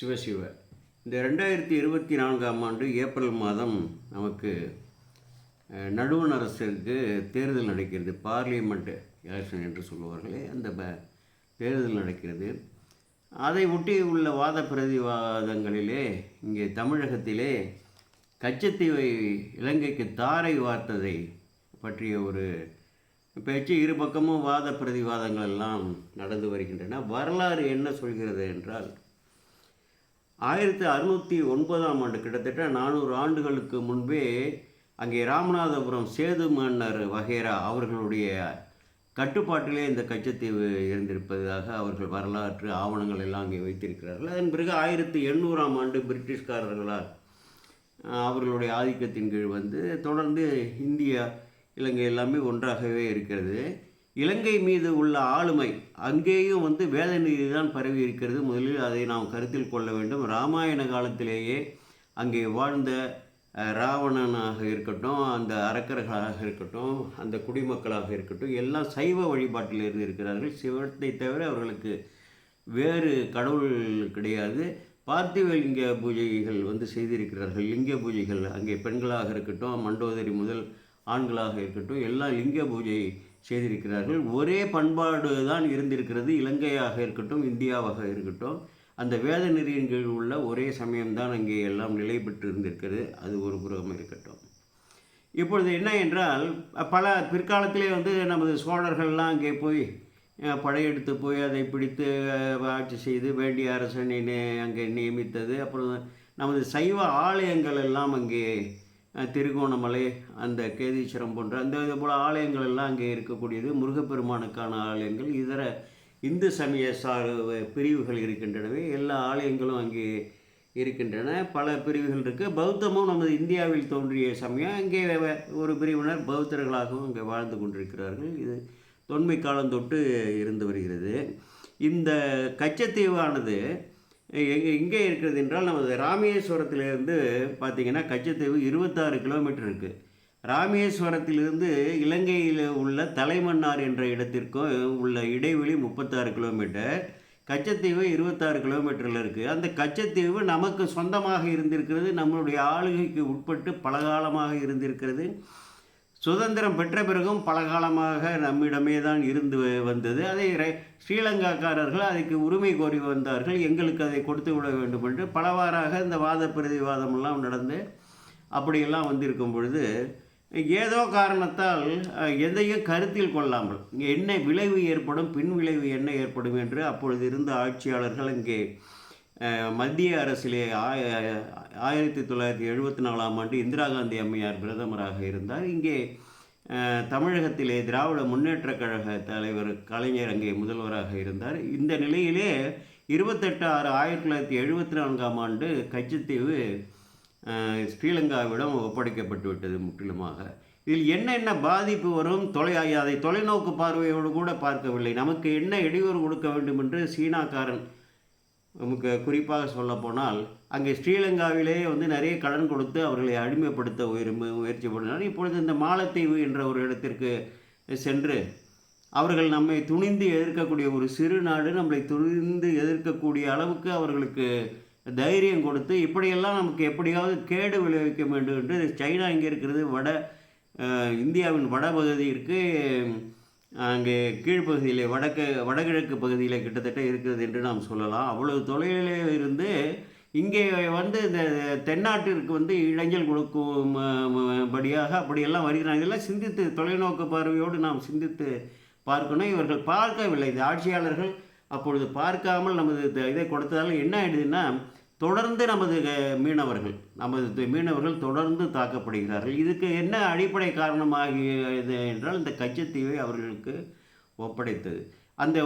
சிவசிவ. இந்த ரெண்டாயிரத்தி இருபத்தி நான்காம் ஆண்டு ஏப்ரல் மாதம் நமக்கு நடுவண் அரசுக்கு தேர்தல் நடக்கிறது. பார்லிமெண்ட் எலெக்ஷன் என்று சொல்லுவார்களே அந்த ப- தேர்தல் நடக்கிறது. அதை ஒட்டி உள்ள வாத பிரதிவாதங்களிலே இங்கே தமிழகத்திலே கச்சத்தீவை இலங்கைக்கு தாரை வார்த்ததை பற்றிய ஒரு பேச்சு இரு பக்கமும் வாத பிரதிவாதங்கள் எல்லாம் நடந்து வருகின்றன. வரலாறு என்ன சொல்கிறது என்றால் ஆயிரத்தி அறுநூற்றி ஒன்பதாம் ஆண்டு கிட்டத்தட்ட நானூறு ஆண்டுகளுக்கு முன்பே அங்கே ராமநாதபுரம் சேது மன்னர் வகைரா அவர்களுடைய கட்டுப்பாட்டிலே இந்த கச்சத்தீவு இருந்திருப்பதாக அவர்கள் வரலாற்று ஆவணங்கள் எல்லாம் அங்கே வைத்திருக்கிறார்கள். அதன் பிறகு ஆயிரத்தி எண்ணூறாம் ஆண்டு பிரிட்டிஷ்காரர்களால் அவர்களுடைய ஆதிக்கத்தின் கீழ் வந்து தொடர்ந்து இந்தியா இலங்கை எல்லாமே ஒன்றாகவே இருக்கிறது. இலங்கை மீது உள்ள ஆளுமை அங்கேயும் வந்து வேத நீதி தான் பரவி இருக்கிறது. முதலில் அதை நாம் கருத்தில் கொள்ள வேண்டும். ராமாயண காலத்திலேயே அங்கே வாழ்ந்த ராவணனாக இருக்கட்டும் அந்த அரக்கர்களாக இருக்கட்டும் அந்த குடிமக்களாக இருக்கட்டும் எல்லாம் சைவ வழிபாட்டில் இருந்து இருக்கிறார்கள். சிவத்தை தவிர அவர்களுக்கு வேறு கடவுள் கிடையாது. பார்த்திவலிங்க பூஜைகள் வந்து செய்திருக்கிறார்கள். லிங்க பூஜைகள் அங்கே பெண்களாக இருக்கட்டும் மண்டோதரி முதல் ஆண்களாக இருக்கட்டும் எல்லாம் லிங்க பூஜை செய்திருக்கிறார்கள். ஒரே பண்பாடு தான் இருந்திருக்கிறது. இலங்கையாக இருக்கட்டும் இந்தியாவாக இருக்கட்டும். அந்த வேத நெறியின் கீழ் உள்ள ஒரே சமயம்தான் அங்கே எல்லாம் நிலை பெற்று இருந்திருக்கிறது. அது ஒரு புறம் இருக்கட்டும். இப்பொழுது என்ன என்றால் பல பிற்காலத்திலே வந்து நமது சோழர்கள்லாம் அங்கே போய் படையெடுத்து போய் அதை பிடித்து ஆட்சி செய்து வேண்டிய அரசனை அங்கே நியமித்தது. அப்புறம் நமது சைவ ஆலயங்கள் எல்லாம் அங்கே திருகோணமலை அந்த கேதீஸ்வரம் போன்ற அந்த இது போல் ஆலயங்கள் எல்லாம் அங்கே இருக்கக்கூடியது. முருகப்பெருமானுக்கான ஆலயங்கள் இதர இந்து சமய சார் பிரிவுகள் இருக்கின்றனவே. எல்லா ஆலயங்களும் அங்கே இருக்கின்றன. பல பிரிவுகள் இருக்குது பௌத்தமும் நமது இந்தியாவில் தோன்றிய சமயம். அங்கே ஒரு பிரிவினர் பௌத்தர்களாகவும் அங்கே வாழ்ந்து கொண்டிருக்கிறார்கள். இது தொன்மை காலம் தொட்டு இருந்து வருகிறது. இந்த கச்சத்தீவானது எங்கே இருக்கிறது என்றால் நமது ராமேஸ்வரத்திலிருந்து பார்த்தீங்கன்னா கச்சத்தீவு இருபத்தாறு கிலோமீட்டர் இருக்குது ராமேஸ்வரத்திலிருந்து இலங்கையில் உள்ள தலைமன்னார் என்ற இடத்திற்கும் உள்ள இடைவெளி முப்பத்தாறு கிலோமீட்டர். கச்சத்தீவு இருபத்தாறு கிலோமீட்டரில் இருக்குது அந்த கச்சத்தீவு நமக்கு சொந்தமாக இருந்திருக்கிறது நம்மளுடைய ஆளுகைக்கு உட்பட்டு பலகாலமாக இருந்திருக்கிறது. சுதந்திரம் பெற்ற பிறகும் பலகாலமாக நம்மிடமே தான் இருந்து வந்தது. அதை ஸ்ரீலங்காக்காரர்கள் அதுக்கு உரிமை கோரி வந்தார்கள். எங்களுக்கு அதை கொடுத்து விட வேண்டும் என்று பலவாறாக இந்த வாத பிரதிவாதமெல்லாம் நடந்து அப்படியெல்லாம் வந்திருக்கும் பொழுது ஏதோ காரணத்தால் எதையும் கருத்தில் கொள்ளாமல் இங்கே என்ன விளைவு ஏற்படும் பின் விளைவு என்ன ஏற்படும் என்று அப்பொழுது இருந்த ஆட்சியாளர்கள் இங்கே மத்திய அரசிலே ஆய- ஆயிரத்தி தொள்ளாயிரத்தி எழுபத்தி நாலாம் ஆண்டு இந்திரா காந்தி அம்மையார் பிரதமராக இருந்தார். இங்கே தமிழகத்திலே திராவிட முன்னேற்றக் கழக தலைவர் கலைஞர் அங்கே முதல்வராக இருந்தார். இந்த நிலையிலே இருபத்தெட்டு ஆறு ஆயிரத்தி தொள்ளாயிரத்தி எழுபத்தி நான்காம் ஆண்டு கச்சத்தீவு ஸ்ரீலங்காவிடம் ஒப்படைக்கப்பட்டு விட்டது முற்றிலுமாக. இதில் என்னென்ன பாதிப்பு வரும்? தொலை அதை தொலைநோக்கு பார்வையோடு கூட பார்க்கவில்லை. நமக்கு என்ன இடையூறு கொடுக்க வேண்டும் என்று சீனாக்காரன் நமக்கு குறிப்பாக சொல்லப்போனால் அங்கே ஸ்ரீலங்காவிலே வந்து நிறைய கடன் கொடுத்து அவர்களை அடிமைப்படுத்த உயர்- முயற்சி பண்ணினார் இப்பொழுது இந்த மாலத்தீவு என்ற ஒரு இடத்திற்கு சென்று அவர்கள் நம்மை துணிந்து எதிர்க்கக்கூடிய ஒரு சிறு நாடு நம்மளை துணிந்து எதிர்க்கக்கூடிய அளவுக்கு அவர்களுக்கு தைரியம் கொடுத்து இப்படியெல்லாம் நமக்கு எப்படியாவது கேடு விளைவிக்க வேண்டும் என்று சைனா இங்கே இருக்கிறது வட இந்தியாவின் இந்தியாவின் வடபகுதியிற்கு அங்கே கீழ்ப்பகுதியில் வடக்கு வடகிழக்கு பகுதியில் கிட்டத்தட்ட இருக்கிறது என்று நாம் சொல்லலாம். அவ்வளவு தொலைவிலே இருந்து இங்கே வந்து இந்த தென்னாட்டிற்கு வந்து இளைஞர் கொடுக்கும் படியாக அப்படியெல்லாம் வருகிறாங்க இதெல்லாம் சிந்தித்து தொலைநோக்கு பார்வையோடு நாம் சிந்தித்து பார்க்கணும். இவர்கள் பார்க்கவில்லை. இந்த ஆட்சியாளர்கள் அப்பொழுது பார்க்காமல் நமது இதை கொடுத்ததால் என்ன ஆயிடுதுன்னா தொடர்ந்து நமது மீனவர்கள் நமது மீனவர்கள் தொடர்ந்து தாக்கப்படுகிறார்கள். இதுக்கு என்ன அடிப்படை காரணமாகியது என்றால் இந்த கச்சத்தீவை அவர்களுக்கு ஒப்படைத்தது. அந்த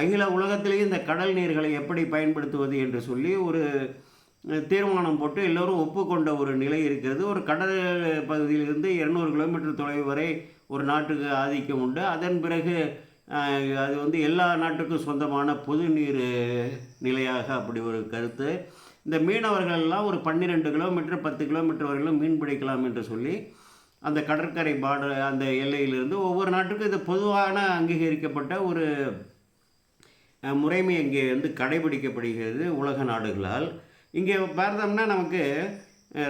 அகில உலகத்திலேயே இந்த கடல் நீர்களை எப்படி பயன்படுத்துவது என்று சொல்லி ஒரு தீர்மானம் போட்டு எல்லோரும் ஒப்புக்கொண்ட ஒரு நிலை இருக்கிறது. ஒரு கடல் பகுதியிலிருந்து இருநூறு கிலோமீட்டர் தொலைவு வரை ஒரு நாட்டுக்கு ஆதிக்கம் உண்டு. அதன் பிறகு அது வந்து எல்லா நாட்டுக்கும் சொந்தமான பொது நீர் நிலையாக அப்படி ஒரு கருத்து. இந்த மீனவர்கள் எல்லாம் ஒரு பன்னிரெண்டு கிலோமீட்டர் பத்து கிலோமீட்டர் வரையிலும் மீன் பிடிக்கலாம் என்று சொல்லி அந்த கடற்கரை பார்டர் அந்த எல்லையிலிருந்து ஒவ்வொரு நாட்டுக்கும் இது பொதுவான அங்கீகரிக்கப்பட்ட ஒரு முறைமை இங்கே வந்து கடைபிடிக்கப்படுகிறது உலக நாடுகளால். இங்கே பார்த்தோம்னா நமக்கு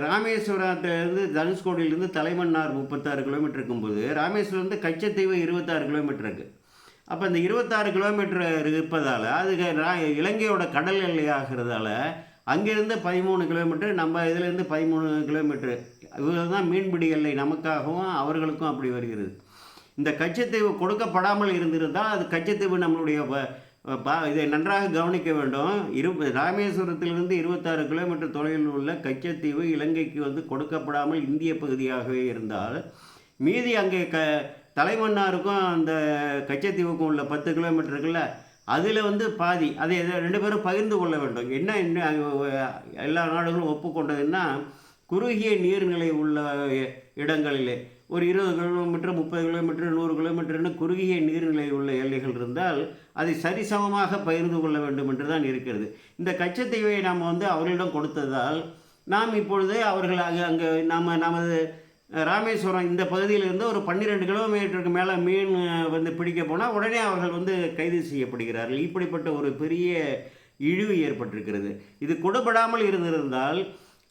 ராமேஸ்வரத்துலேருந்து தனுஷ்கோடியிலேருந்து தனுஷ்கோடியிலிருந்து தலைமன்னார் முப்பத்தாறு கிலோமீட்டர் இருக்கும்போது ராமேஸ்வரம் கச்சத்தீவு இருபத்தாறு கிலோமீட்டர் இருக்குது அப்போ இந்த இருபத்தாறு கிலோமீட்டர் இருப்பதால் அது இலங்கையோட கடல் எல்லையாகிறதால அங்கேருந்து பதிமூணு கிலோமீட்டர் நம்ம இதுலேருந்து பதிமூணு கிலோமீட்டர். இவங்க தான் மீன்பிடி எல்லை நமக்காகவும் அவர்களுக்கும் அப்படி வருகிறது. இந்த கச்சத்தீவு கொடுக்கப்படாமல் இருந்திருந்தால் அது கச்சத்தீவு நம்மளுடைய ப- பா இதை நன்றாக கவனிக்க வேண்டும். இரு ராமேஸ்வரத்திலிருந்து இருபத்தாறு கிலோமீட்டர் தொலைவில் உள்ள கச்சத்தீவு இலங்கைக்கு வந்து கொடுக்கப்படாமல் இந்திய பகுதியாகவே இருந்தால் மீதி அங்கே க தலைமன்னாருக்கும் அந்த கச்சத்தீவுக்கும் உள்ள பத்து கிலோமீட்டர் இருக்குல்ல அதில் வந்து பாதி அதை ரெண்டு பேரும் பகிர்ந்து கொள்ள வேண்டும். என்ன என்ன எல்லா நாடுகளும் ஒப்புக்கொண்டதுன்னா குறுகிய நீர்நிலை உள்ள இடங்களிலே ஒரு இருபது கிலோமீட்டர் முப்பது கிலோமீட்டர் நூறு கிலோமீட்டர்னு குறுகிய நீர்நிலை உள்ள எல்லைகள் இருந்தால் அதை சரிசமமாக பகிர்ந்து கொள்ள வேண்டும் என்று தான் இருக்கிறது. இந்த கச்சத்தீவை நாம் வந்து அவர்களிடம் கொடுத்ததால் நாம் இப்பொழுது அவர்கள் அங்கே அங்கே நாம் நமது ராமேஸ்வரம் இந்த பகுதியிலிருந்து ஒரு பன்னிரெண்டு கிலோமீட்டருக்கு மேலே மீன் வந்து பிடிக்க போனால் உடனே அவர்கள் வந்து கைது செய்யப்படுகிறார்கள். இப்படிப்பட்ட ஒரு பெரிய இழிவு ஏற்பட்டிருக்கிறது. இது கொடுபடாமல் இருந்திருந்தால்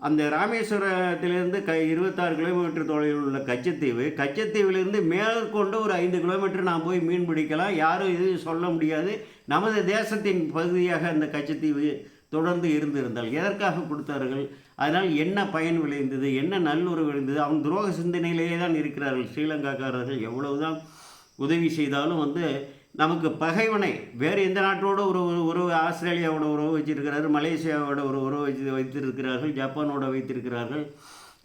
அந்த ராமேஸ்வரத்திலிருந்து க இருபத்தாறு கிலோமீட்டர் தொலைவில் உள்ள கச்சத்தீவு கச்சத்தீவிலிருந்து மேற்கொண்டு ஒரு ஐந்து கிலோமீட்டர் நான் போய் மீன் பிடிக்கலாம். யாரும் இது சொல்ல முடியாது. நமது தேசத்தின் பகுதியாக அந்த கச்சத்தீவு தொடர்ந்து இருந்திருந்தால் எதற்காக கொடுத்தார்கள்? அதனால் என்ன பயன் விளைந்தது? என்ன நல்லுறவு விளைந்தது? அவன் துரோக சிந்தனையிலேயே தான் இருக்கிறார்கள். ஸ்ரீலங்காக்காரர்கள் எவ்வளவுதான் உதவி செய்தாலும் வந்து நமக்கு பகைவனை வேறு எந்த நாட்டோட ஒரு ஒரு உறவு ஆஸ்திரேலியாவோட உறவு வச்சிருக்கிறாரு மலேசியாவோட ஒரு உறவு வச்சு வைத்திருக்கிறார்கள் ஜப்பானோட வைத்திருக்கிறார்கள்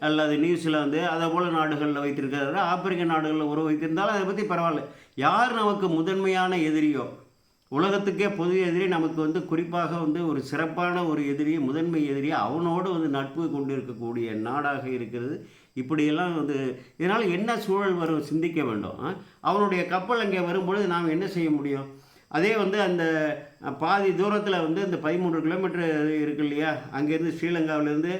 அல்லது நியூசிலாந்து அதை போல் நாடுகளில் வைத்திருக்கிறார்கள் ஆப்பிரிக்க நாடுகளில் உறவு வைத்திருந்தாலும் அதை பற்றி பரவாயில்ல. யார் நமக்கு முதன்மையான எதிரியோ உலகத்துக்கே பொது எதிரி நமக்கு வந்து குறிப்பாக வந்து ஒரு சிறப்பான ஒரு எதிரி முதன்மை எதிரி அவனோடு வந்து நட்பு கொண்டு இருக்கக்கூடிய நாடாக இருக்கிறது. இப்படியெல்லாம் வந்து இதனால் என்ன சூழல் வரும் சிந்திக்க வேண்டும்? அவனுடைய கப்பல் அங்கே வரும்பொழுது நாம் என்ன செய்ய முடியும்? அதே வந்து அந்த பாதி தூரத்தில் வந்து இந்த பதிமூன்று கிலோமீட்டர் இருக்கு இல்லையா? அங்கேருந்து ஸ்ரீலங்காவிலேருந்து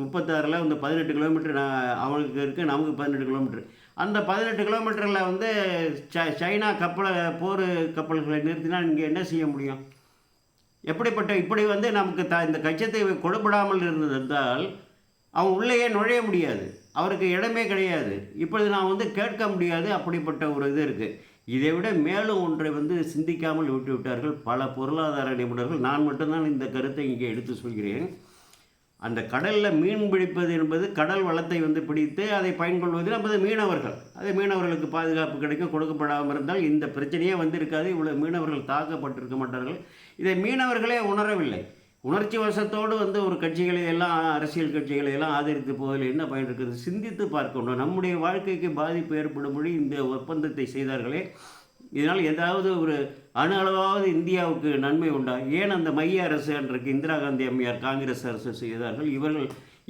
முப்பத்தாறில் வந்து பதினெட்டு கிலோமீட்டர் நான் அவனுக்கு இருக்குது நமக்கு பதினெட்டு கிலோமீட்டர். அந்த பதினெட்டு கிலோமீட்டரில் வந்து ச- சைனா கப்பலை போர் கப்பல்களை நிறுத்தினா இங்கே என்ன செய்ய முடியும்? எப்படிப்பட்ட இப்படி வந்து நமக்கு த இந்த கச்சத்தீவை கொடுபடாமல் இருந்திருந்தால் அவன் உள்ளேயே நுழைய முடியாது. அவருக்கு இடமே கிடையாது. இப்பொழுது நான் வந்து கேட்க முடியாது. அப்படிப்பட்ட ஒரு இது இருக்குது இதை விட மேலும் ஒன்றை வந்து சிந்திக்காமல் விட்டு விட்டார்கள் பல பொருளாதார நிபுணர்கள். நான் மட்டும்தான் இந்த கருத்தை இங்கே எடுத்து சொல்கிறேன். அந்த கடலில் மீன் பிடிப்பது என்பது கடல் வளத்தை வந்து பிடித்து அதை பயன்கொள்வது நமது மீனவர்கள். அது மீனவர்களுக்கு பாதுகாப்பு கிடைக்கும் கொடுக்கப்படாமல் இருந்தால் இந்த பிரச்சனையே வந்திருக்காது. இவ்வளோ மீனவர்கள் தாக்கப்பட்டிருக்க மாட்டார்கள். இதை மீனவர்களே உணரவில்லை. உணர்ச்சி வசத்தோடு வந்து ஒரு கட்சிகளை எல்லாம் அரசியல் கட்சிகளை எல்லாம் ஆதரித்து போவதில் என்ன பயன் இருக்குது? சிந்தித்து பார்க்கணும். நம்முடைய வாழ்க்கைக்கு பாதிப்பு ஏற்படும்படி இந்த ஒப்பந்தத்தை செய்தார்களே. இதனால் ஏதாவது ஒரு அணு அளவாவது இந்தியாவுக்கு நன்மை உண்டா? ஏன் அந்த மைய அரசு என்றிருக்கு இந்திரா காந்தி அம்மையார் காங்கிரஸ் அரசு செய்தார்கள்? இவர்கள்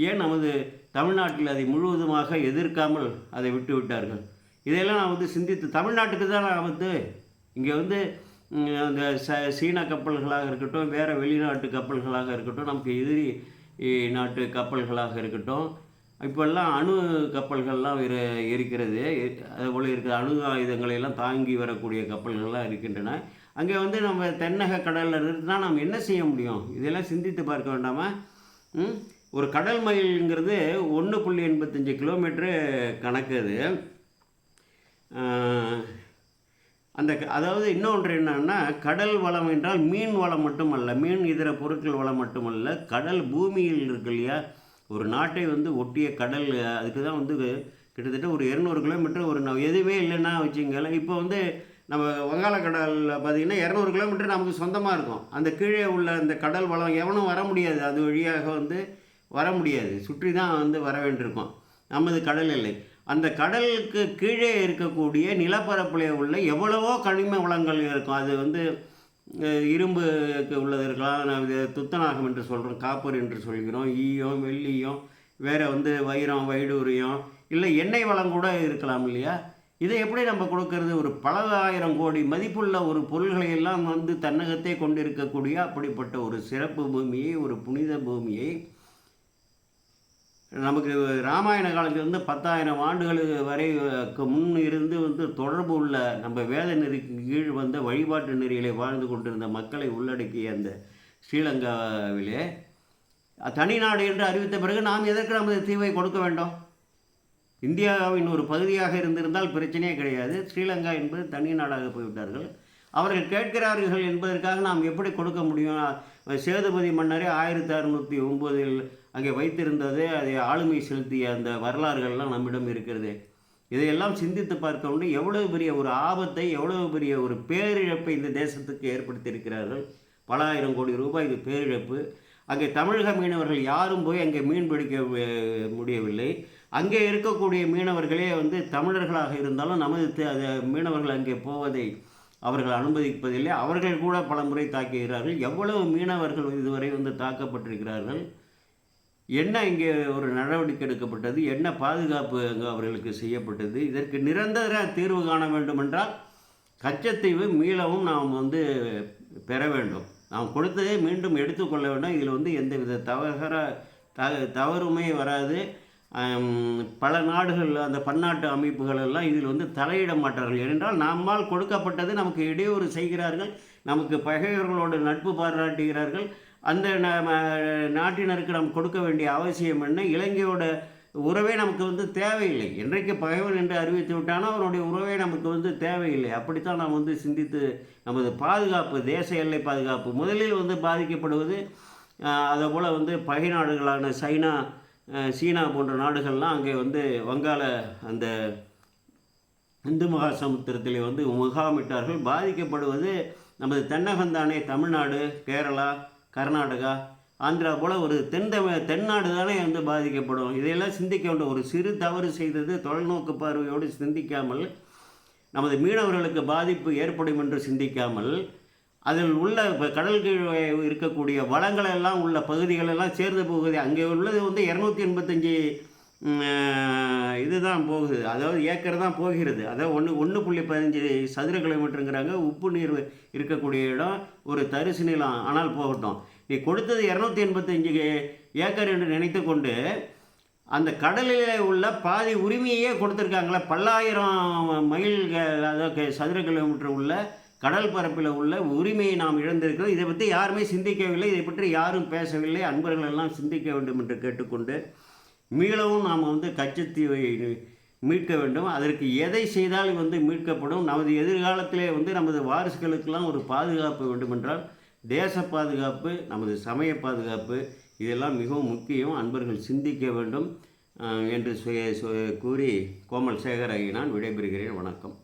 ஏன் நமது தமிழ்நாட்டில் அதை முழுவதுமாக எதிர்க்காமல் அதை விட்டு விட்டார்கள்? இதையெல்லாம் நான் வந்து சிந்தித்து தமிழ்நாட்டுக்கு தான் வந்து இங்கே வந்து அந்த ச சீன கப்பல்களாக இருக்கட்டும் வேறு வெளிநாட்டு கப்பல்களாக இருக்கட்டும் நமக்கு எதிரி நாட்டு கப்பல்களாக இருக்கட்டும் இப்போல்லாம் அணு கப்பல்கள்லாம் இரு இருக்கிறது. அதுபோல் இருக்கிற அணு ஆயுதங்களை எல்லாம் தாங்கி வரக்கூடிய கப்பல்கள்லாம் இருக்கின்றன. அங்கே வந்து நம்ம தென்னக கடலில் இருந்தால் நாம் என்ன செய்ய முடியும்? இதெல்லாம் சிந்தித்து பார்க்க வேண்டாமா? ஒரு கடல் மயில்ங்கிறது ஒன்று புள்ளி எண்பத்தஞ்சு கிலோமீட்ரு கணக்கு அது. அந்த க- அதாவது இன்னொன்று என்னன்னா கடல் வளம் என்றால் மீன் வளம் மட்டுமல்ல மீன் இதர பொருட்கள் வளம் மட்டுமல்ல கடல் பூமியில் இருக்கு இல்லையா? ஒரு நாட்டை வந்து ஒட்டிய கடல் அதுக்கு தான் வந்து கிட்டத்தட்ட ஒரு இரநூறு கிலோமீட்டர் ஒரு எதுவுமே இல்லைன்னா வச்சுங்களேன் இப்போ வந்து நம்ம வங்காளக்கடலில் பார்த்தீங்கன்னா இரநூறு கிலோமீட்டர் நமக்கு சொந்தமாக இருக்கும். அந்த கீழே உள்ள அந்த கடல் வளம் எவனும் வர முடியாது. அது வழியாக வந்து வர முடியாது. சுற்றி தான் வந்து வர வேண்டியிருக்கும். நமது கடல் இல்லை அந்த கடலுக்கு கீழே இருக்கக்கூடிய நிலப்பரப்பில் உள்ள எவ்வளவோ கனிம வளங்கள் இருக்கும். அது வந்து இரும்புக்கு உள்ளதற்கெல்லாம் நான் இது துத்தநாகம் என்று சொல்கிறோம் காப்பர் என்று சொல்கிறோம் ஈயம் வெள்ளியம் வேறு வந்து வைரம் வைடூரியம் இல்லை எண்ணெய் வளம் கூட இருக்கலாம் இல்லையா? இதை எப்படி நம்ம கொடுக்கறது? ஒரு பல ஆயிரம் கோடி மதிப்புள்ள ஒரு பொருள்களை எல்லாம் வந்து தன்னகத்தே கொண்டிருக்கக்கூடிய அப்படிப்பட்ட ஒரு சிறப்பு பூமியை ஒரு புனித பூமியை நமக்கு ராமாயண காலத்திலிருந்து பத்தாயிரம் ஆண்டுகளுக்கு வரைக்கு முன் இருந்து வந்து தொடர்பு உள்ள நம்ம வேத நெறிக்கு கீழ் வந்த வழிபாட்டு நெறிகளை வாழ்ந்து கொண்டிருந்த மக்களை உள்ளடக்கிய அந்த ஸ்ரீலங்காவிலே தனிநாடு என்று அறிவித்த பிறகு நாம் எதற்கு நமது தீவை கொடுக்க வேண்டும்? இந்தியாவின் ஒரு பகுதியாக இருந்திருந்தால் பிரச்சனையே கிடையாது. ஸ்ரீலங்கா என்பது தனி நாடாக போய்விட்டார்கள். அவர்கள் கேட்கிறார்கள் என்பதற்காக நாம் எப்படி கொடுக்க முடியும்? சேதுபதி மன்னரே ஆயிரத்தி அறுநூற்றி ஒம்போதில் அங்கே வைத்திருந்தது அதை ஆளுமை செலுத்திய அந்த வரலாறுகள்லாம் நம்மிடம் இருக்கிறது. இதையெல்லாம் சிந்தித்து பார்த்தோம்னு வேண்டும் எவ்வளவு பெரிய ஒரு ஆபத்தை எவ்வளவு பெரிய ஒரு பேரிழப்பை இந்த தேசத்துக்கு ஏற்படுத்தியிருக்கிறார்கள். பல ஆயிரம் கோடி ரூபாய் இது பேரிழப்பு. அங்கே தமிழக மீனவர்கள் யாரும் போய் அங்கே மீன் பிடிக்க முடியவில்லை. அங்கே இருக்கக்கூடிய மீனவர்களே வந்து தமிழர்களாக இருந்தாலும் நமது அது மீனவர்கள் அங்கே போவதை அவர்கள் அனுமதிப்பதில்லை. அவர்கள் கூட பல முறை தாக்குகிறார்கள். எவ்வளவு மீனவர்கள் இதுவரை வந்து தாக்கப்பட்டிருக்கிறார்கள்? என்ன இங்கே ஒரு நடவடிக்கை எடுக்கப்பட்டது? என்ன பாதுகாப்பு அங்கே அவர்களுக்கு செய்யப்பட்டது? இதற்கு நிரந்தர தீர்வு காண வேண்டுமென்றால் கச்சத்தீவு மீளவும் நாம் வந்து பெற வேண்டும். நாம் கொடுத்ததை மீண்டும் எடுத்துக்கொள்ள வேண்டும். இதில் வந்து எந்தவித தவற த தவறுமே வராது. பல நாடுகள் அந்த பன்னாட்டு அமைப்புகள் எல்லாம் இதில் வந்து தலையிட மாட்டார்கள் ஏனென்றால் நம்மால் கொடுக்கப்பட்டது நமக்கு இடையூறு செய்கிறார்கள். நமக்கு பகைவர்களோடு நட்பு பாராட்டுகிறார்கள். அந்த ந- நாட்டினருக்கு நாம் கொடுக்க வேண்டிய அவசியம் என்ன? இலங்கையோட உறவே நமக்கு வந்து தேவையில்லை. என்றைக்கு பகைவன் என்று அறிவித்து விட்டானோ அவனுடைய உறவே நமக்கு வந்து தேவையில்லை. அப்படித்தான் நாம் வந்து சிந்தித்து நமது பாதுகாப்பு தேச எல்லை பாதுகாப்பு முதலில் வந்து பாதிக்கப்படுவது அதை போல் வந்து பகை நாடுகளான சைனா சீனா போன்ற நாடுகள்லாம் அங்கே வந்து வங்காள அந்த இந்து மகா சமுத்திரத்திலே வந்து முகாமிட்டார்கள். பாதிக்கப்படுவது நமது தென்னகந்தானே தமிழ்நாடு கேரளா கர்நாடகா ஆந்திரா போல் ஒரு தென் தமிழ் தென்னாடு தானே வந்து பாதிக்கப்படும். இதையெல்லாம் சிந்திக்க வேண்டும். ஒரு சிறு தவறு செய்தது தொலைநோக்கு பார்வையோடு சிந்திக்காமல் நமது மீனவர்களுக்கு பாதிப்பு ஏற்படும் என்று சிந்திக்காமல் அதில் உள்ள இப்போ கடல் கீழ் இருக்கக்கூடிய வளங்களெல்லாம் உள்ள பகுதிகளெல்லாம் சேர்ந்து போகுது. அங்கே உள்ளது வந்து இரநூத்தி எண்பத்தஞ்சு இதுதான் போகுது. அதாவது ஏக்கர் தான் போகிறது. அதாவது ஒன்று ஒன்று புள்ளி பதினஞ்சு சதுர கிலோமீட்டருங்கிறாங்க. உப்பு நீர் இருக்கக்கூடிய இடம் ஒரு தரிசு நிலம். ஆனால் போகட்டும். நீ கொடுத்தது இரநூத்தி எண்பத்தஞ்சு ஏக்கர் என்று நினைத்து கொண்டு அந்த கடலில் உள்ள பாதி உரிமையே கொடுத்துருக்காங்களே. பல்லாயிரம் மைல் அதாவது சதுர கிலோமீட்டர் உள்ள கடல் பரப்பில் உள்ள உரிமையை நாம் இழந்திருக்கிறோம். இதை பற்றி யாருமே சிந்திக்கவில்லை. இதை பற்றி யாரும் பேசவில்லை. அன்பர்கள் எல்லாம் சிந்திக்க வேண்டும் என்று கேட்டுக்கொண்டு மீளவும் நாம் வந்து கச்சத்தீவை மீட்க வேண்டும். அதற்கு எதை செய்தால் வந்து மீட்கப்படும். நமது எதிர்காலத்திலே வந்து நமது வாரிசுகளுக்கெல்லாம் ஒரு பாதுகாப்பு வேண்டுமென்றால் தேச பாதுகாப்பு நமது சமய பாதுகாப்பு இதெல்லாம் மிகவும் முக்கியம். அன்பர்கள் சிந்திக்க வேண்டும். என்று சுய- கூறி கோமல் சேகர் ஆகி நான் விடைபெறுகிறேன். வணக்கம்.